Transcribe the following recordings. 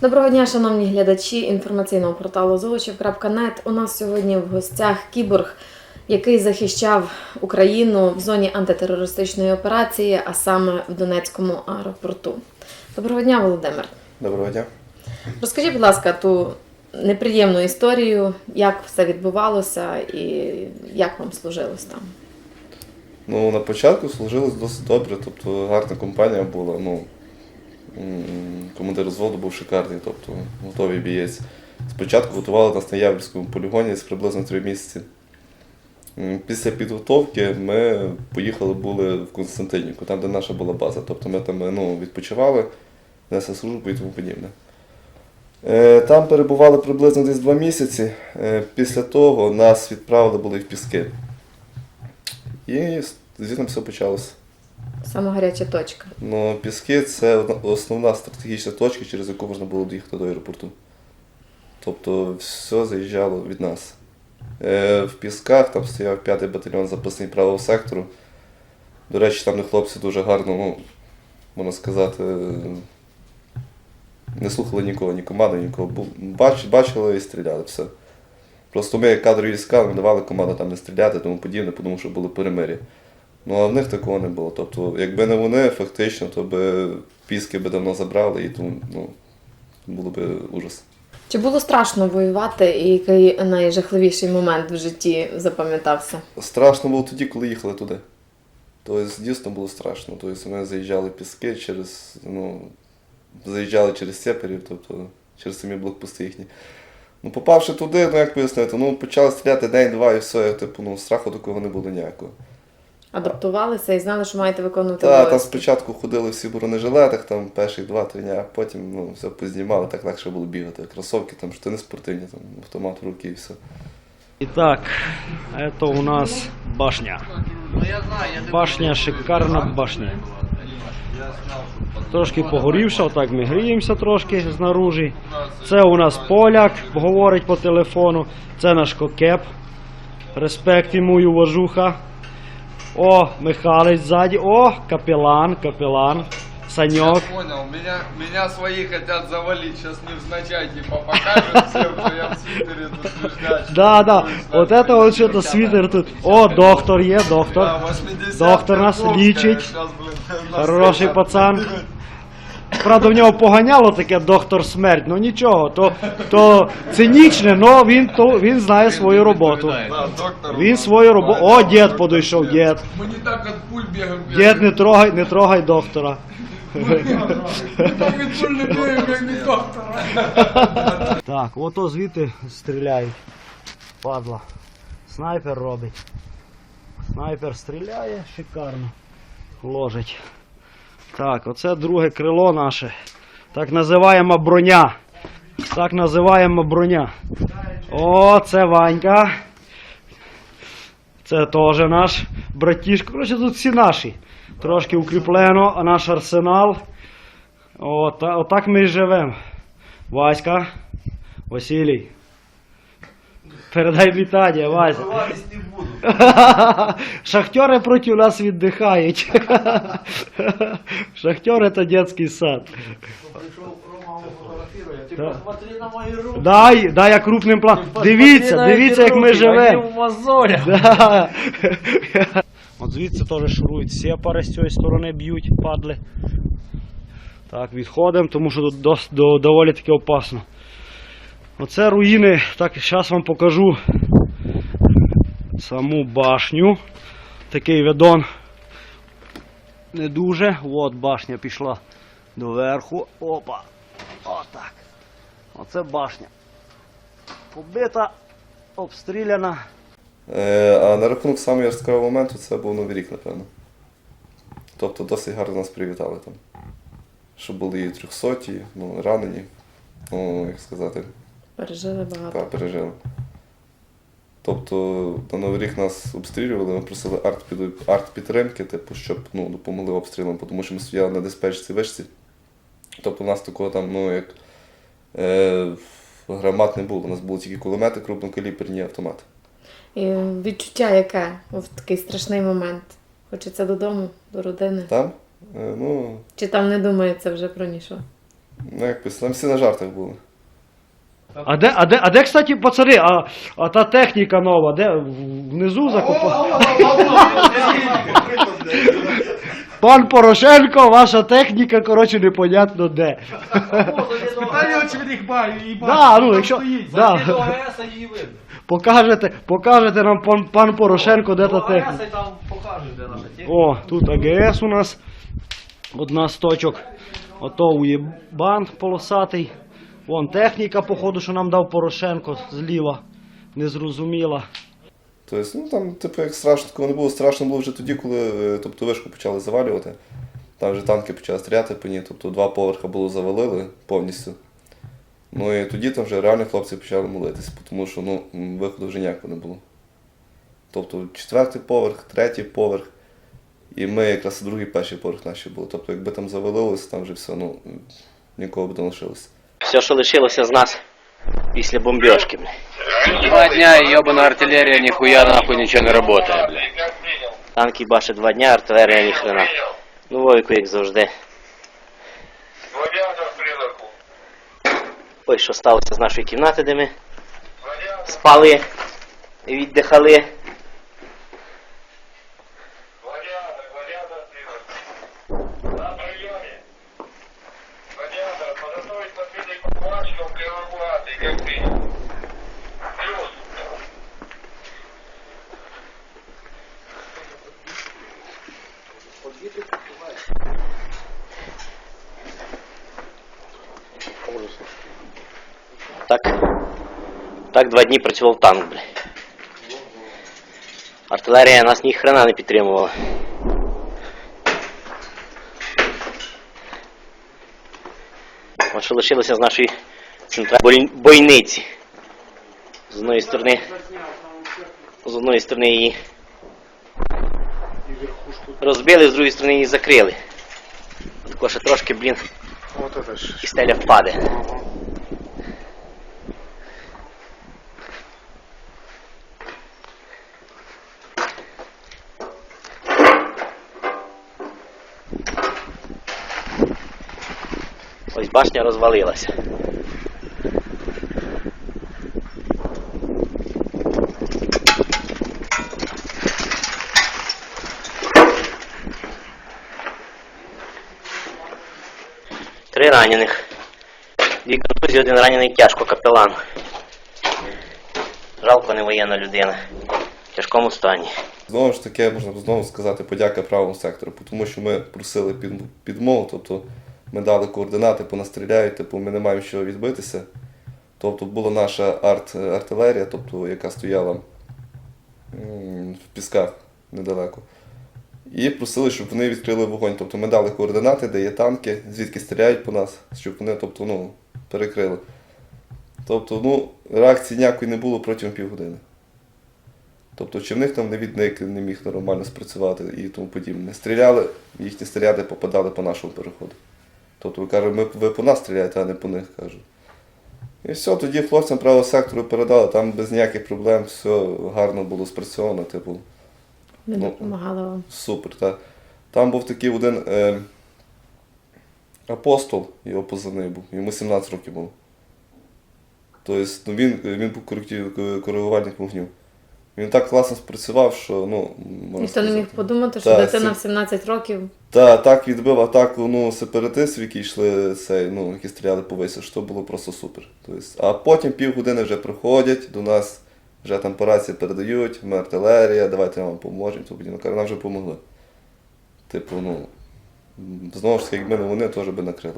Доброго дня, шановні глядачі інформаційного порталу Золочів.нет. У нас сьогодні в гостях кіборг, який захищав Україну в зоні антитерористичної операції, а саме в Донецькому аеропорту. Доброго дня, Володимир. Доброго дня. Розкажіть, будь ласка, ту неприємну історію, як все відбувалося і як вам служилось там. Ну, на початку служилось досить добре, тобто гарна компанія була. Ну, командир взводу був шикарний, тобто готовий бієць. Спочатку готували нас на Яврівському полігоні з приблизно три місяці. Після підготовки ми поїхали були в Константинівку, там, де наша була база. Тобто ми там ну, відпочивали, несли службу і тому подібне. Е, Там перебували приблизно десь два місяці. Е, Після того нас відправили були в Піски. І звідти все почалося. Саме гаряча точка. Ну, Піски це основна стратегічна точка, через яку можна було доїхати до аеропорту. Тобто все заїжджало від нас. Е, в Пісках там стояв 5-й батальйон запасний правого сектору. До речі, там де хлопці дуже гарно, ну, можна сказати, не слухали нікого, ні команди, нікого. Бач, бачили і стріляли, все. Просто ми, кадрові війська, нам давали команду там не стріляти, тому подібне, тому що були перемир'я. Ну а в них такого не було. Тобто, якби не вони, фактично, то би піски би давно забрали і тому ну, було б ужас. Чи було страшно воювати, і який найжахливіший момент в житті запам'ятався? Страшно було тоді, коли їхали туди. Тобто, дійсно було страшно. Тобто, ми заїжджали піски через, ну, заїжджали через сеперів, тобто через самі блокпости їхні. Ну, попавши туди, ну як пояснити, ну почали стріляти день-два і все, типу, ну, страху такого не було ніякого. Адаптувалися і знали, що маєте виконувати Так, там спочатку ходили всі в бронежилетах, там перших два-три дня, потім ну, все познімали, так легше було бігати. Кросовки, там штани спортивні, там, автомат в руки і все. Итак, это у нас башня. Башня, шикарна башня. Трошки погорівша, отак ми гріємося трошки знаружі. Це у нас поляк, говорить по телефону. Це наш кокеп. Респект йому і уважуха. О, Михалыч сзади. О, капелан, капелан. Санек. Я понял, меня, меня свои хотят завалить, сейчас невзначай типа покажут всем, что я в свитере тут слеждачий. Да, да. Вот это вот что-то свитер тут. О, доктор е, доктор. Да, 80 Доктор нас нас Хороший пацан. Правда, в нього поганяло таке доктор смерть, ну нічого, то, то цинічне, але він, то, він знає свою роботу. Да. Він свою роботу. О, дід подійшов, дід. Мы не так от пуль бегаем. Дід, не трогай, не трогай доктора. Так від пуль не бегаем, как доктора. Так, ото звідти стріляють. Падла. Снайпер робить. Снайпер стріляє, шикарно. Ложить. Так, оце друге крило наше. Так називаємо броня. Так називаємо броня. О, це Ванька. Це теж наш братішко. Коротше, тут всі наші. Трошки укріплено, а наш арсенал. От, отак ми і живемо. Васька, Василій. Передай вітання, Вася. Шахтери проти нас віддихають. Шахтер це дитячий сад. Да. Дай, дай я крупним планом. Дивіться, дивіться, як ми живемо. От звідси теж шурують сепари з цієї сторони б'ють, падли. Так, відходимо, тому що тут дос, до, доволі таки опасно. Оце руїни, так, зараз вам покажу саму башню. Такий видон не дуже. От башня пішла доверху. Опа. Отак. Оце башня. Побита, обстріляна. Е, а на рахунок самого яскравого моменту це був Новий рік, напевно. Тобто досить гарно нас привітали там. Що були і трьохсоті, ну, ранені, ну, як сказати, Пережили багато. та, пережили. Тобто на Новий рік нас обстрілювали, ми просили арт-під- арт-підтримки, типу, щоб ну, допомогли обстрілам, тому що ми стояли на диспетчерській вишці. Тобто у нас такого там, ну, як е, громад не було. У нас були тільки кулемети, крупнокаліберні автомати. І відчуття яке в такий страшний момент? Хочеться додому, до родини. Там, е, ну, Чи там не думається вже про нічого? Ну, якось, там всі на жартах були. А де, а де, а де, кстати, пацани, а, а та техніка нова, де внизу закопана? Пан Порошенко, ваша техніка, коротше, непонятно де. Питання очевидних баю і Да, ну, якщо- да. Її видно. Покажете, покажете нам пан, пан Порошенко, де та техніка. Там покажеш, де наша техніка. О, тут АГС у нас. Одна з точок. Ото уєбан полосатий. Вон техніка, походу, що нам дав Порошенко зліва. Незрозуміла. Тобто, ну там, типу, як страшно, такого не було. Страшно було вже тоді, коли е, тобто, вишку почали завалювати. Там вже танки почали стріляти по ній, тобто два поверха було завалили повністю. Ну і тоді там вже реально хлопці почали молитися, тому що ну, виходу вже ніякого не було. Тобто четвертий поверх, третій поверх. І ми якраз другий перший поверх наші були. Тобто, якби там завалилося, там вже все, ну, нікого б не лишилося. Все, що лишилося з нас після бомбежки, бля. Два дня и ебаная артиллерия нихуя нахуй ничего не работает, бля. Танки бачить два дня, артилерія ні хрена. Ну, Вовіку, як завжди. Ой, що сталося з нашої кімнати, де ми спали і віддихали. Так. Так два дні працював танк, бля. Артилерія нас ні хрена не підтримувала. От що лишилося з нашої центральної бойниці. З одної сторони. З одної сторони її розбили, з другої сторони її закрили. Тако ще трошки, блін, і стеля впаде. Башня розвалилася. Три ранених. Дві контузії, один ранений тяжко капелан. Жалко не воєнна людина. В тяжкому стані. Знову ж таки, можна знову сказати подяка правому сектору, тому що ми просили під, підмову, тобто ми дали координати, понастріляють, типу ми не маємо що відбитися. Тобто була наша арт, артилерія, тобто, яка стояла в пісках недалеко. І просили, щоб вони відкрили вогонь. Тобто ми дали координати, де є танки, звідки стріляють по нас, щоб вони тобто, ну, перекрили. Тобто, ну, реакції ніякої не було протягом півгодини. Тобто, чи в них там не відник не міг нормально спрацювати і тому подібне. Стріляли, їхні снаряди попадали по нашому переходу. Тобто, кажуть, ми, ви по нас стріляєте, а не по них, кажуть. І все, тоді хлопцям правого сектору передали, там без ніяких проблем, все гарно було спрацьовано, типу, Ми Ну, допомагали вам. супер. Та. Там був такий один е, апостол, його позивний був, йому 17 років було. Тобто ну, він, він був коригувальник вогню. Він так класно спрацював, що ну, можна Ніхто не міг сказати. подумати, що Так, дитина в 17 років Та так відбив атаку ну, сепаратистів, які йшли цей, ну, які стріляли по висі, що було просто супер. Тобто, а потім півгодини вже приходять до нас, вже там по рації передають, ми артилерія, давайте вам поможемо. Ну, каже, нам вже допомогли. Типу, ну, знову ж таки, якби не вони, теж би накрили.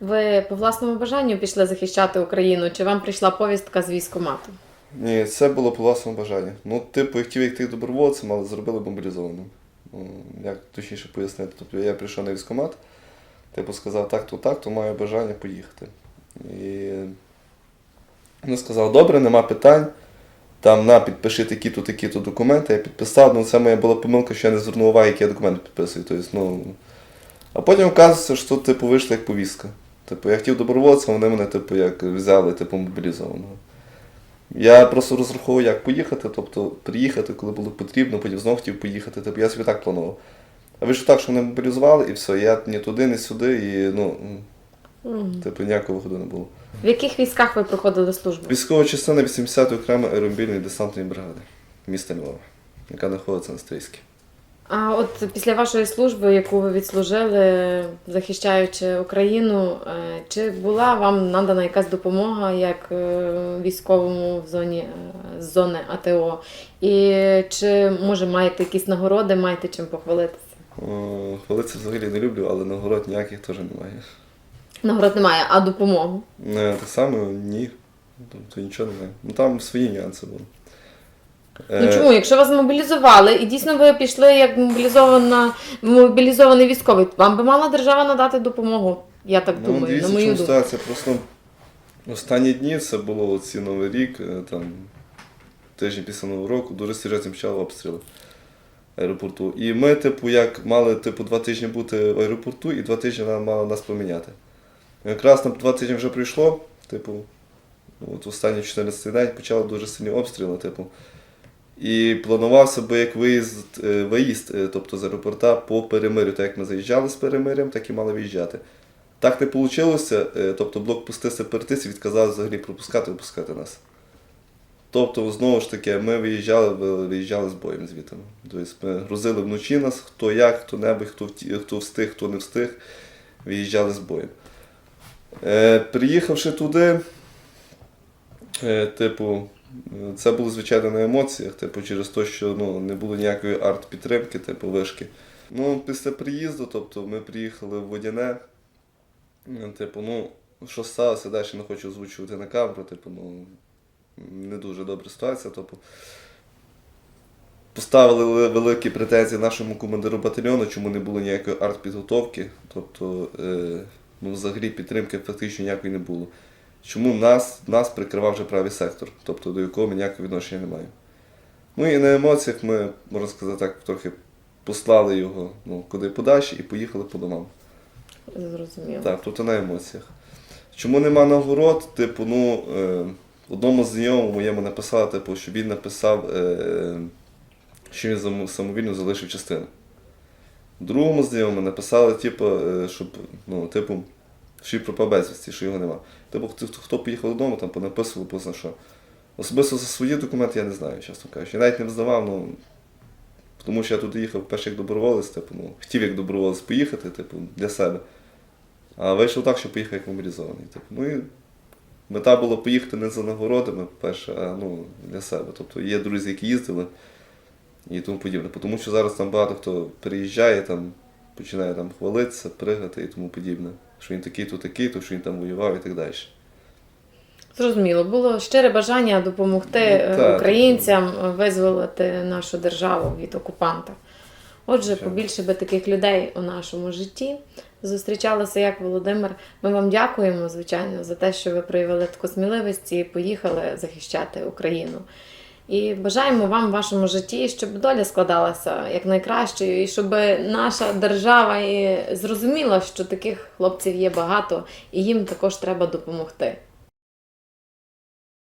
ви по власному бажанню пішли захищати Україну, чи вам прийшла повістка з військкомату? Ні, це було по власному бажанню. Ну, типу, я хотів йти добровольцем, але зробили мобілізованим. Ну, як точніше пояснити. Тобто я прийшов на військкомат, типу сказав, так, то так, то маю бажання поїхати. І вони сказали, добре, нема питань. Там на підпиши такі-то, такі-то документи. Я підписав, ну це моя була помилка, що я не звернув уваги, які я документи підписую. Тобто, ну... А потім оказується, що типу, вийшла як повістка. Типу, я хотів добровольцем, вони мене типу, як взяли, типу, мобілізованого. Я просто розраховував, як поїхати, тобто приїхати, коли було потрібно, потім знову хотів поїхати. Тобто я собі так планував. А вийшло так, що мене мобілізували і все, я ні туди, ні сюди, і ну. mm. Типу ніякого виходу не було. В яких військах ви проходили службу? Військова частина 80-ї окремої аеромобільної десантної бригади міста Львова, яка знаходиться на Стрийській. А от після вашої служби, яку ви відслужили, захищаючи Україну, е, чи була вам надана якась допомога як е, військовому в зоні е, з зони АТО? І чи може маєте якісь нагороди, маєте чим похвалитися? О, Хвалитися взагалі не люблю, але нагород ніяких теж немає. Нагород немає, а допомогу? Е, Так само ні. Тобто нічого немає. Ну там свої нюанси були. Ну Е, чому? Якщо вас мобілізували, і дійсно ви пішли як мобілізована мобілізований військовий, вам би мала держава надати допомогу. Я так Ну, думаю, дивіться, на мою чому думку. ситуація. Просто останні дні це було оці Новий рік, е, там тиждень після Нового року, дуже серйозно почали обстріли аеропорту. І ми, типу, як мали типу, два тижні бути в аеропорту, і два тижні нам мали нас поміняти. Якраз на два тижні вже прийшло, типу, от останні 14 день почали дуже сильні обстріли, типу. І планувався би як виїзд, е, виїзд, е, тобто з аеропорта по перемирю. Так як ми заїжджали з перемирям, так і мали виїжджати. Так не вийшло, тобто блокпости сепаратистів відказали взагалі пропускати випускати нас. Тобто, знову ж таки, ми виїжджали, виїжджали з боєм звідти. Тобто ми грузили вночі нас, хто як, хто небудь, хто, хто встиг, хто не встиг, виїжджали з боєм. Е, приїхавши туди, е, типу, е, це було звичайно на емоціях, типу, через те, що ну, не було ніякої арт-підтримки, типу, вишки. Ну, після приїзду, тобто ми приїхали в Водяне. Е, Типу, ну, що сталося, далі не хочу озвучувати на камеру, типу, ну, не дуже добра ситуація. Тобто, поставили великі претензії нашому командиру батальйону, чому не було ніякої арт-підготовки. Тобто, е, ну, взагалі підтримки фактично ніякої не було. Чому нас, нас прикривав вже правий сектор, тобто до якого ми ніякого відношення не маємо. Ну і на емоціях ми, можна сказати так, трохи послали його ну, куди подальше і поїхали по домам. Зрозуміло. Так, тобто на емоціях. Чому нема нагород? Типу, ну, е, одному знайомому моєму написали, типу, що він написав, е, що він самовільно залишив частину. Другому знайомому написали, типу, е, щоб, ну, типу, що він пропав безвісті, що його нема. Типу, хто, поїхав додому, там понаписували, позна що. Особисто за свої документи я не знаю, чесно кажучи. Я навіть не здавав, ну, тому що я туди їхав перший як доброволець, типу, ну, хотів як доброволець поїхати, типу, для себе. А вийшло так, що поїхав як мобілізований. Типу. Ну і мета була поїхати не за нагородами, перше, а ну, для себе. Тобто є друзі, які їздили і тому подібне. Тому що зараз там багато хто приїжджає, там, починає там хвалитися, пригати і тому подібне. Що він такий-то, такий-то, що він там воював і так далі. Зрозуміло, було щире бажання допомогти е, Ну, так. українцям е, визволити нашу державу від окупанта. Отже, побільше би таких людей у нашому житті зустрічалося як Володимир. Ми вам дякуємо, звичайно, за те, що ви проявили таку сміливість і поїхали захищати Україну. І бажаємо вам в вашому житті, щоб доля складалася якнайкращою, і щоб наша держава і зрозуміла, що таких хлопців є багато, і їм також треба допомогти.